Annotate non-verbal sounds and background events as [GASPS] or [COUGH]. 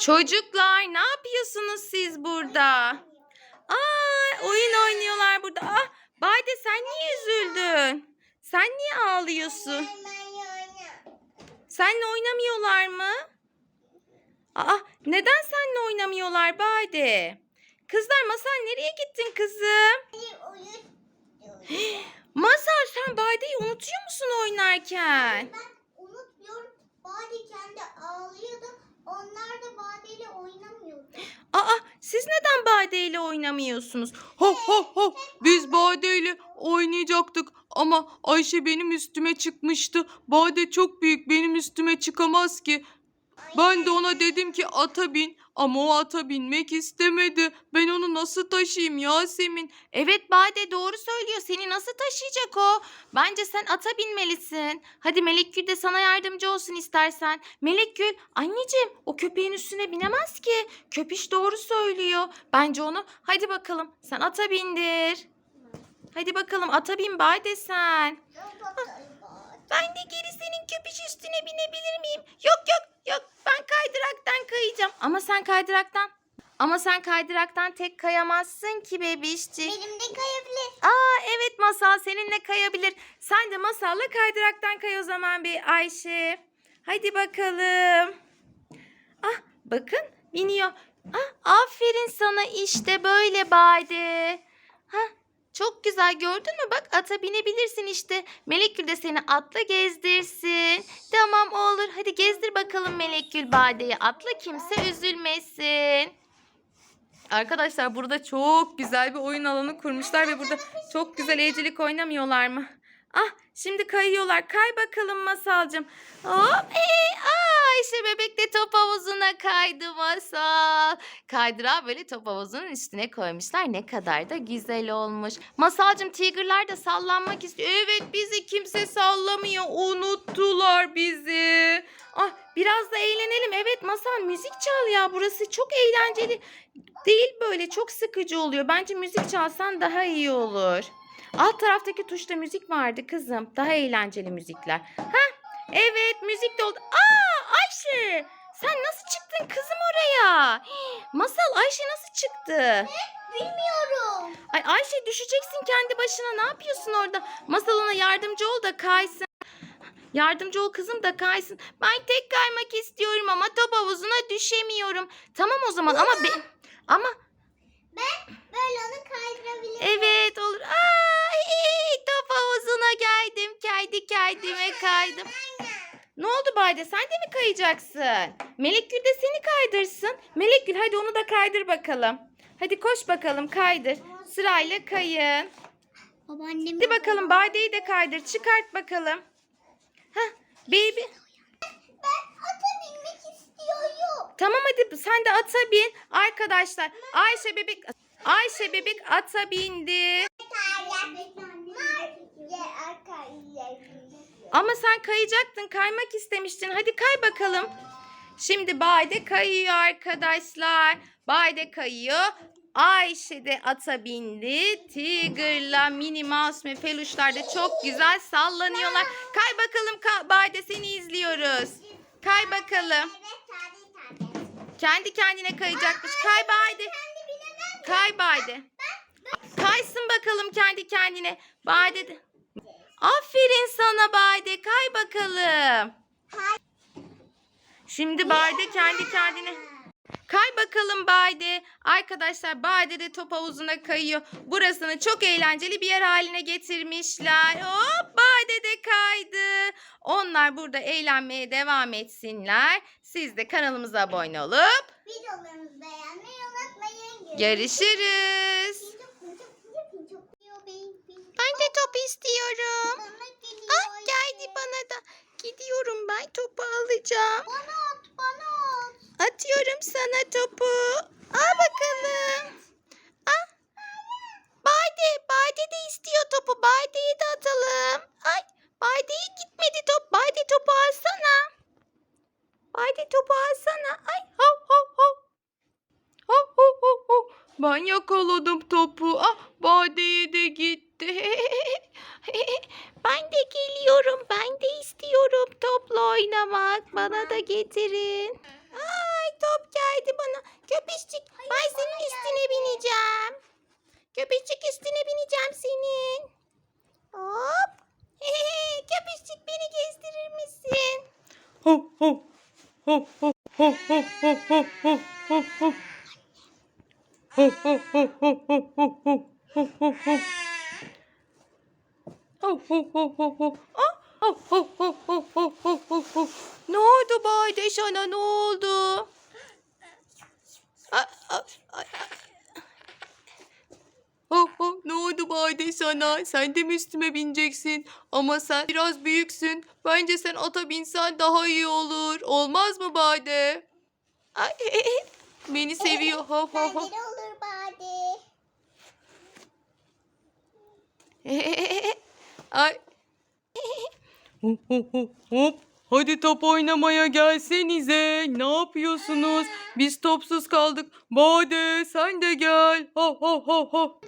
Çocuklar ne yapıyorsunuz siz burada? Aa, oyun oynuyorlar burada. Ah, Bayde sen niye üzüldün? Sen niye ağlıyorsun? Seninle oynamıyorlar mı? Aa, neden seninle oynamıyorlar Bayde? Kızlar Masal nereye gittin kızım? [GASPS] Masal sen Bayde'yi unutuyor musun oynarken? Ben unutmuyorum. Bade kendi ağlıyordu. Onlar da Bade ile oynamıyordu. Aa, siz neden Bade ile oynamıyorsunuz? Ho ho ho. Biz Bade ile oynayacaktık ama Ayşe benim üstüme çıkmıştı. Bade çok büyük benim üstüme çıkamaz ki. Ben de ona dedim ki ata bin ama o ata binmek istemedi. Ben onu nasıl taşıyayım Yasemin? Evet Bade doğru söylüyor. Seni nasıl taşıyacak o? Bence sen ata binmelisin. Hadi Melekgül de sana yardımcı olsun istersen. Melekgül anneciğim o köpeğin üstüne binemez ki. Köpüş doğru söylüyor. Bence onu hadi bakalım sen ata bindir. Hadi bakalım ata bin Bade sen. Ben de geri senin köpüş üstüne binebilir miyim? Yok yok yok ben kaydıraktan kayacağım. Ama sen kaydıraktan ama sen kaydıraktan tek kayamazsın ki bebişçik. Benim de kayabilir. Aa evet Masal seninle kayabilir. Sen de Masal'la kaydıraktan kay o zaman bir Ayşe. Hadi bakalım. Ah bakın biniyor. Ah aferin sana işte böyle Bade. Hah çok güzel gördün mü? Bak ata binebilirsin işte. Melekgül de seni atla gezdirsin. Tamam olur. Hadi gezdir bakalım Melekgül Bade'yi. Atla kimse üzülmesin. Arkadaşlar burada çok güzel bir oyun alanı kurmuşlar ve burada çok güzel evcilik oynamıyorlar mı? Ah şimdi kayıyorlar. Kay bakalım Masalcığım. Hop. Ee, Ayşe bebek de top havuzuna kaydı Masal. Kaydırağı böyle top havuzunun üstüne koymuşlar. Ne kadar da güzel olmuş. Masalcığım tigerlar da sallanmak istiyor. Evet bizi kimse sallamıyor. Unuttular bizi. Ah biraz da eğlenelim. Evet Masal müzik çal ya. Burası çok eğlenceli. Değil böyle çok sıkıcı oluyor. Bence müzik çalsan daha iyi olur. Alt taraftaki tuşta müzik vardı kızım. Daha eğlenceli müzikler. Heh, evet müzik de oldu. Aa Ayşe sen nasıl çıktın kızım oraya? [GASPS] Masal Ayşe nasıl çıktı? Bilmiyorum. Ay Ayşe düşeceksin kendi başına. Ne yapıyorsun orada? Masal ona yardımcı ol da kaysın. Yardımcı ol kızım da kaysın. Ben tek kaymak istiyorum ama top havuzuna düşemiyorum. Tamam o zaman ama be, ama Ben böyle onu kaydırabilirim. evet olur. Ay top havuzuna geldim. Kendi kendime kaydım. Ne oldu Bayde? Sen de mi kayacaksın? Melekgül de seni kaydırsın. Melekgül hadi onu da kaydır bakalım. Hadi koş bakalım kaydır. Sırayla kayın. Babaannem. Hadi bakalım Bade'yi de kaydır. Çıkart bakalım. Heh, baby. Ben ata binmek istiyorum. Tamam hadi sen de ata bin. Arkadaşlar Ayşe bebek Ayşe bebek ata bindi. Ama sen kayacaktın. Kaymak istemiştin. Hadi kay bakalım. Şimdi Bade kayıyor arkadaşlar. Bade kayıyor. Ayşe de ata bindi. Tiger'la Minnie Mouse ve peluşlar da çok güzel sallanıyorlar. Kay bakalım Ka- Bade seni izliyoruz. Kay bakalım. Kendi kendine kayacakmış. Kay Bade. Kay Bade. Kaysın bakalım kendi kendine. Bade de. Aferin sana Bade. Kay bakalım. Şimdi Bade kendi kendine. Kay bakalım Bade. Arkadaşlar Bade de top havuzuna kayıyor. Burasını çok eğlenceli bir yer haline getirmişler. Hop Bade de kaydı. Onlar burada eğlenmeye devam etsinler. Siz de kanalımıza abone olup Videolarımızı beğenmeyi unutmayın. görüşürüz. De top istiyorum. Ah geldi bana da. Gidiyorum ben topu alacağım. Bana at, bana at. Atıyorum sana topu. Al bakalım. Ah. Bade, Bade de istiyor topu. Bade'yi de atalım. Ay, Bade'ye gitmedi top. Bade topu alsana. Bade topu alsana. Ay, hav hav hav. Hav hav hav hav. Ben yakaladım topu. Ah, Bade'ye de gitti yaptı. [LAUGHS] ben de geliyorum. Ben de istiyorum topla oynamak. Bana da getirin. Ay top geldi bana. Köpeşçik ben senin üstüne bineceğim. Köpeşçik üstüne bineceğim senin. Hop. [LAUGHS] Köpeşçik beni gezdirir misin? Hop hop. Hop hop. Bade sana? Sen de mi üstüme bineceksin? Ama sen biraz büyüksün. Bence sen ata binsen daha iyi olur. Olmaz mı Bade? Ay, Beni seviyor. Ho ho Bence ho. de olur Bade. Ay. Hop hop hop hop. Hadi top oynamaya gelsenize. Ne yapıyorsunuz? Biz topsuz kaldık. Bade sen de gel. Ho ho ho ho.